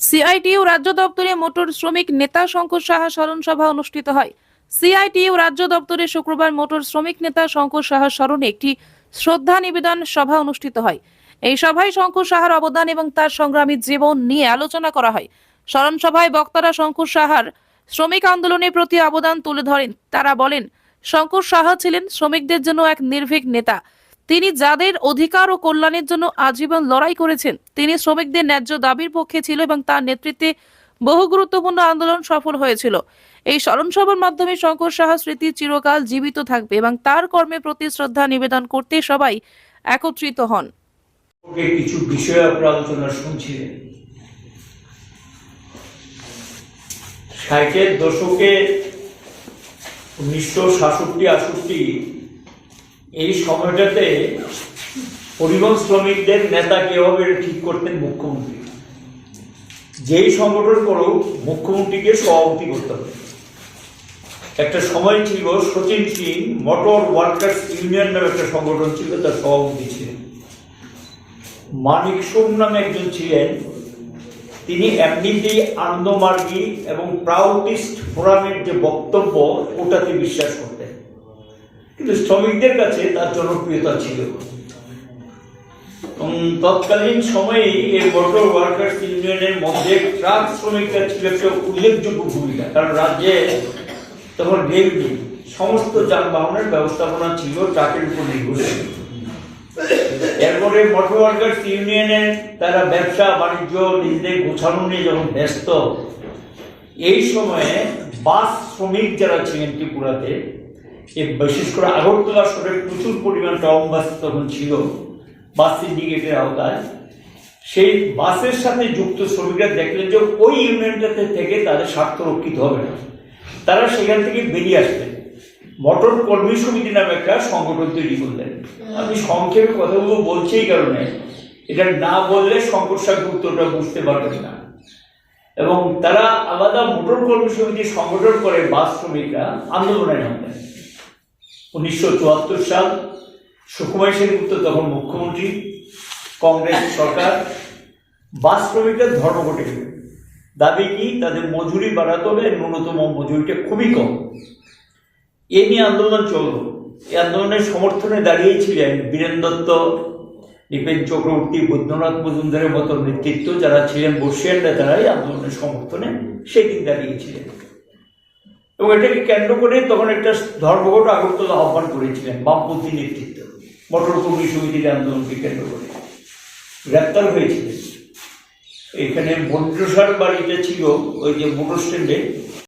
CITU রাজ্য দপ্তরে motor শ্রমিক নেতা শঙ্কর সাহা স্মরণ সভা অনুষ্ঠিত হয়। সিআইটিইউ রাজ্য দপ্তরে শুক্রবার মোটর শ্রমিক নেতা শঙ্কর সাহার স্মরণে একটি শ্রদ্ধা নিবেদন সভা অনুষ্ঠিত হয়। এই সভায় শঙ্কর সাহার অবদান এবং তার সংগ্রামী জীবন নিয়ে আলোচনা করা হয়। স্মরণ সভায় বক্তারা শঙ্কর সাহার শ্রমিক আন্দোলনের প্রতি অবদান তুলে ধরেন। তারা বলেন, শঙ্কর সাহা ছিলেন শ্রমিকদের জন্য এক নির্ভীক নেতা। তিনি যাদের অধিকার ও কল্যাণের জন্য আজীবন লড়াই করেছেন, তিনি শ্রমিকদের ন্যায্য দাবির পক্ষে ছিল এবং তার নেতৃত্বে বহু গুরুত্বপূর্ণ আন্দোলন সফল হয়েছিল। এই স্মরণ সভার মাধ্যমে শঙ্কর সাহা স্মৃতি চিরকাল জীবিত থাকবে এবং তার কর্মে প্রতি শ্রদ্ধা নিবেদন করতে সবাই একত্রিত হন। কিছু বিষয় আপনার আলোচনা শুনছিলেন। ষাটের দশকে উনিশশো সাতষট্টি আষট্টি এই সময়টাতে পরিবহন শ্রমিকদের নেতা কে হবে এটা ঠিক করতেন মুখ্যমন্ত্রী। যেই সংগঠন করুক, মুখ্যমন্ত্রীকে সভাপতি করতে হবে। একটা সময় ছিল Sachin Singh, motor workers union নামে একটা সংগঠন ছিল, তার সভাপতি ছিলেন। মানিক সোম নামে একজন ছিলেন। তিনি এমনিতেই আনন্দমার্গী এবং প্রাউডিস্ট ফোরামের যে বক্তব্য, ওটাতে বিশ্বাস করতেন। কিন্তু শ্রমিকদের কাছে তার জনপ্রিয়তা ছিল। তৎকালীন সময়ে এই মোটর ওয়ার্কার্স ইউনিয়নের মধ্যে ট্রাক শ্রমিকরা ছিল একটা উল্লেখযোগ্য ভূমিকা। কারণ রাজ্যে তখন রেল নেই, সমস্ত যানবাহনের ব্যবস্থাপনা ছিল ট্রাকের উপর নির্ভরশীল। এরপরে মোটর ওয়ার্কার্স ইউনিয়নের তারা ব্যবসা, বাণিজ্য, নিজেদের গোছানো নিয়ে যখন ব্যস্ত, এই সময়ে বাস শ্রমিক যারা ছিলেন ত্রিপুরাতে বিশেষ করে আগরতলা শহরে প্রচুর পরিমাণ টাউন বাস তখন ছিল, বাস সিন্ডিকেটের আওতায়। সেই বাসের সাথে যুক্ত শ্রমিকরা দেখলেন যে ওই ইউনিয়নটাতে থেকে তাদের স্বার্থ রক্ষিত হবে না। তারা সেখান থেকে বেরিয়ে আসবেন মোটর কর্মী সমিতি নামে একটা সংগঠন তৈরি করলেন। আমি সংক্ষেপে কথাগুলো বলছি এই কারণে। এটা না বললে সংকর্ষা গুরুত্বটা বুঝতে পারবেন না। এবং তারা আলাদা মোটর কর্মী সমিতি সংগঠন করে বাস শ্রমিকরা আন্দোলনে নামলেন। উনিশশো চুয়াত্তর সাল সুকুমার সেনগুপ্ত তখন মুখ্যমন্ত্রী, কংগ্রেস সরকার, বাস শ্রমিকদের ধর্মঘটে দাবি কি, তাদের মজুরি বাড়াতে হবে ন্যূনতম মজুরিটা খুবই কম। এ নিয়ে আন্দোলন চলল। এই আন্দোলনের সমর্থনে দাঁড়িয়েছিলেন বীরেন দত্ত, নৃপেন চক্রবর্তী, বৈদ্যনাথ মজুমদারের মতো নেতৃত্ব যারা ছিলেন বর্ষিয়ান নেতারাই আন্দোলনের সমর্থনে সেদিন দাঁড়িয়েছিলেন। এবং এটাকে কেন্দ্র করে তখন একটা ধর্মঘট আগরতলা আহ্বান করেছিলেন বামপন্থী নেতৃত্ব। মটর কর্মী সমিতির আন্দোলনকে কেন্দ্র করে। গ্রেপ্তার হয়েছিলেন। এখানে মন্ত্রসার বাড়িটা ছিল ওই যে মোটর স্ট্যান্ডে।